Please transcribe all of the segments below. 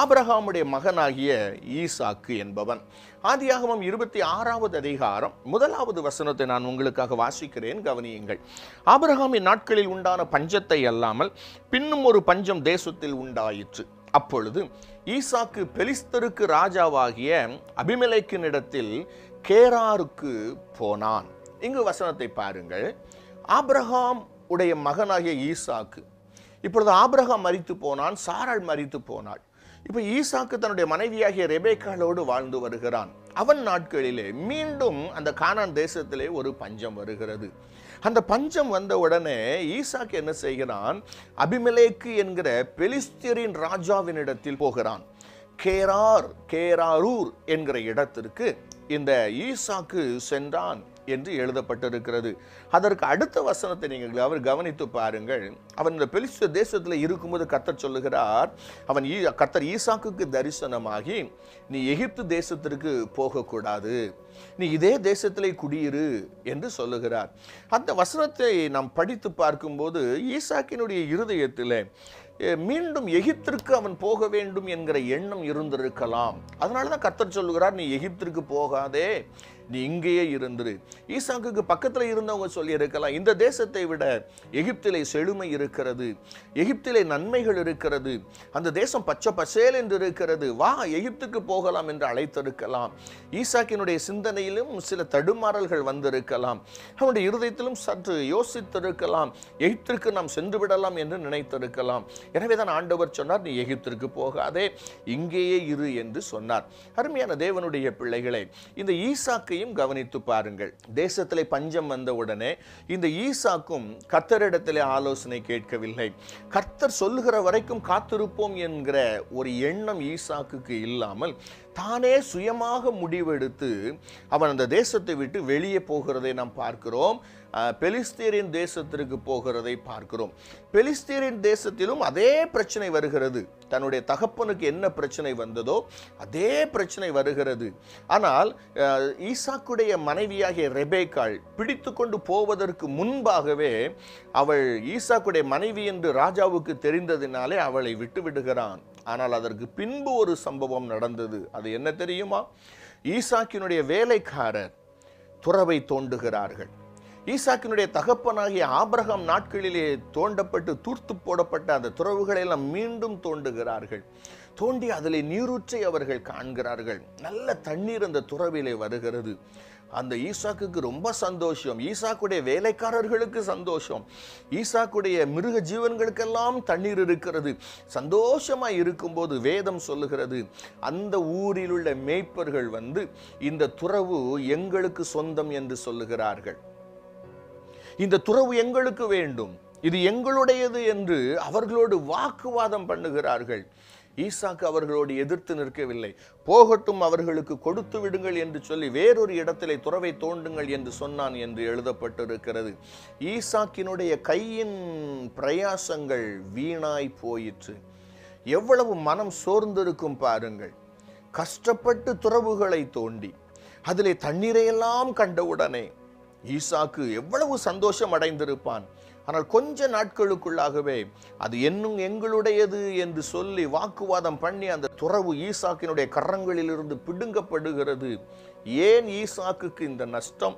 ஆபிரகாமுடைய மகனாகிய ஈசாக்கு என்பவன். ஆதியாகமம் இருபத்தி ஆறாவது அதிகாரம் முதலாவது வசனத்தை நான் உங்களுக்காக வாசிக்கிறேன் கவனியுங்கள். ஆபிரகாமின் நாட்களில் உண்டான பஞ்சத்தை அல்லாமல் பின்னும் ஒரு பஞ்சம் தேசத்தில் உண்டாயிற்று. அப்பொழுது ஈசாக்கு பெலிஸ்தருக்கு ராஜாவாகிய அபிமலைக்கினிடத்தில் கேராருக்கு போனான். இங்கு வசனத்தை பாருங்கள். ஆப்ரஹாம் உடைய மகனாகிய ஈசாக்கு. இப்பொழுது ஆப்ரஹாம் மறித்து போனான் சாராள் மறித்து போனாள். இப்போ ஈசாக்கு தன்னுடைய மனைவியாகிய ரெபேக்காலோடு வாழ்ந்து வருகிறான். அவன் நாட்களிலே மீண்டும் அந்த கானான் தேசத்திலே ஒரு பஞ்சம் வருகிறது. அந்த பஞ்சம் வந்த உடனே ஈசாக்கு என்ன செய்கிறான்? அபிமலேக்கு என்கிற பெலிஸ்தியரின் ராஜாவினிடத்தில் போகிறான். கேரார் கேராரூர் என்கிற இடத்திற்கு இந்த ஈசாக்கு சென்றான் என்று எழுதப்பட்டிருக்கிறது. அதற்கு அடுத்த வசனத்தை நீங்கள் அவர் கவனித்து பாருங்கள். அவன் இந்த பெலிஸ்த தேசத்தில் இருக்கும்போது கத்தர் சொல்லுகிறார் அவன் ஈ கத்தர் ஈசாக்குக்கு தரிசனமாகி நீ எகிப்து தேசத்திற்கு போகக்கூடாது. நீ இதே தேசத்திலே குடியிரு என்று சொல்லுகிறார். அந்த வசனத்தை நாம் படித்து பார்க்கும்போது ஈசாக்கினுடைய இருதயத்தில் மீண்டும் எகிப்திற்கு அவன் போக வேண்டும் என்கிற எண்ணம் இருந்திருக்கலாம். அதனால தான் கத்தர் சொல்லுகிறார் நீ எகிப்திற்கு போகாதே. நீ இங்கேயே இருந்துரு ஈசாக்குக்கு பக்கத்தில் இருந்தவங்க சொல்லியிருக்கலாம் இந்த தேசத்தை விட எகிப்திலே செழுமை இருக்கிறது எகிப்திலே நன்மைகள் இருக்கிறது அந்த தேசம் பச்சை பசேல் என்று இருக்கிறது வா எகிப்துக்கு போகலாம் என்று அழைத்திருக்கலாம். ஈசாக்கினுடைய சிந்தனையிலும் சில தடுமாறல்கள் வந்திருக்கலாம். அவனுடைய இருதயத்திலும் சற்று யோசித்திருக்கலாம் எகிப்திற்கு நாம் சென்று விடலாம் என்று நினைத்திருக்கலாம். எனவே தான் ஆண்டவர் சொன்னார் நீ எகிப்திற்கு போகாதே இங்கேயே இரு என்று சொன்னார். அருமையான தேவனுடைய பிள்ளைகளை இந்த வாழ்க்கையும் கவனித்து பாருங்கள். தேசத்தில் பஞ்சம் வந்த உடனே இந்த ஈசாக்கும் கர்த்தரிடத்தில் ஆலோசனை கேட்கவில்லை. கர்த்தர் சொல்லுகிற வரைக்கும் காத்திருப்போம் என்கிற ஒரு எண்ணம் ஈசாக்குக்கு இல்லாமல் தானே சுயமாக முடிவெடுத்து அவன் அந்த தேசத்தை விட்டு வெளியே போகிறதை நாம் பார்க்கிறோம். பெலிஸ்தீரின் தேசத்திற்கு போகிறதை பார்க்கிறோம். பெலிஸ்தீரின் தேசத்திலும் அதே பிரச்சனை வருகிறது. தன்னுடைய தகப்பனுக்கு என்ன பிரச்சனை வந்ததோ அதே பிரச்சனை வருகிறது. ஆனால் ஈசாக்குடைய மனைவியாகிய ரெபேக்காள் பிடித்து கொண்டு போவதற்கு முன்பாகவே அவள் ஈசாக்குடைய மனைவி என்று ராஜாவுக்கு தெரிந்ததினாலே அவளை விட்டு விடுகிறான். ஆனால் அதற்கு பின்பு ஒரு சம்பவம் நடந்தது. அது என்ன தெரியுமா? ஈசாக்கினுடைய வேலைக்காரர் துறவை தோண்டுகிறார்கள். ஈசாக்கினுடைய தகப்பனாகிய ஆபிரகாம் நாட்களிலே தோண்டப்பட்டு தூர்த்து போடப்பட்ட அந்த துறவுகளை எல்லாம் மீண்டும் தோண்டுகிறார்கள். தோண்டி அதில் நீரூற்றை அவர்கள் காண்கிறார்கள். நல்ல தண்ணீர் அந்த துறவிலே வருகிறது. அந்த ஈசாக்குக்கு ரொம்ப சந்தோஷம். ஈசாக்குடைய வேலைக்காரர்களுக்கு சந்தோஷம். ஈசாக்குடைய மிருக ஜீவன்களுக்கெல்லாம் தண்ணீர் இருக்கிறது. சந்தோஷமாக இருக்கும்போது வேதம் சொல்லுகிறது. அந்த ஊரில் உள்ள மேய்ப்பர்கள் வந்து இந்த துறவு எங்களுக்கு சொந்தம் என்று சொல்லுகிறார்கள். இந்த துறவு எங்களுக்கு வேண்டும். இது எங்களுடையது என்று அவர்களோடு வாக்குவாதம் பண்ணுகிறார்கள். ஈசாக்கு அவர்களோடு எதிர்த்து நிற்கவில்லை. போகட்டும் அவர்களுக்கு கொடுத்து விடுங்கள் என்று சொல்லி வேறொரு இடத்திலே துறவை தோண்டுங்கள் என்று சொன்னான் என்று எழுதப்பட்டிருக்கிறது. ஈசாக்கினுடைய கையின் பிரயாசங்கள் வீணாய் போயிற்று. எவ்வளவு மனம் சோர்ந்திருக்கும் பாருங்கள். கஷ்டப்பட்டு துறவுகளை தோண்டி அதிலே தண்ணீரையெல்லாம் கண்டவுடனே ஈசாக்கு எவ்வளவு சந்தோஷம் அடைந்திருப்பான் ஆனால் கொஞ்ச நாட்களுக்குள்ளாகவே அது என்னும் எங்களுடையது என்று சொல்லி வாக்குவாதம் பண்ணி அந்த துறவு ஈசாக்கினுடைய கரங்களிலிருந்து பிடுங்கப்படுகிறது. ஏன் ஈசாக்குக்கு இந்த நஷ்டம்?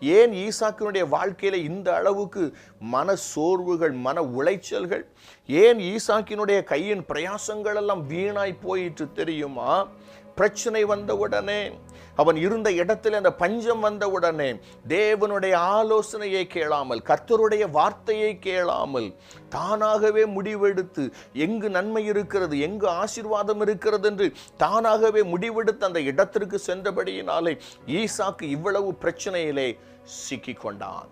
ஏன் ஈசாக்கினுடைய வாழ்க்கையில இந்த அளவுக்கு மன சோர்வுகள் மன உளைச்சல்கள்? ஏன் ஈசாக்கினுடைய கையின் பிரயாசங்கள் எல்லாம் வீணாய் போயிட்டு தெரியுமா? பிரச்சனை வந்தவுடனே அவன் இருந்த இடத்தில் அந்த பஞ்சம் வந்த உடனே தேவனுடைய ஆலோசனையை கேளாமல் கர்த்தருடைய வார்த்தையை கேளாமல் தானாகவே முடிவெடுத்து எங்கு நன்மை இருக்கிறது எங்கு ஆசீர்வாதம் இருக்கிறது என்று தானாகவே முடிவெடுத்து அந்த இடத்திற்கு சென்றபடியினாலே ஈசாக்கு இவ்வளவு பிரச்சனையிலே சிக்கிக் கொண்டான்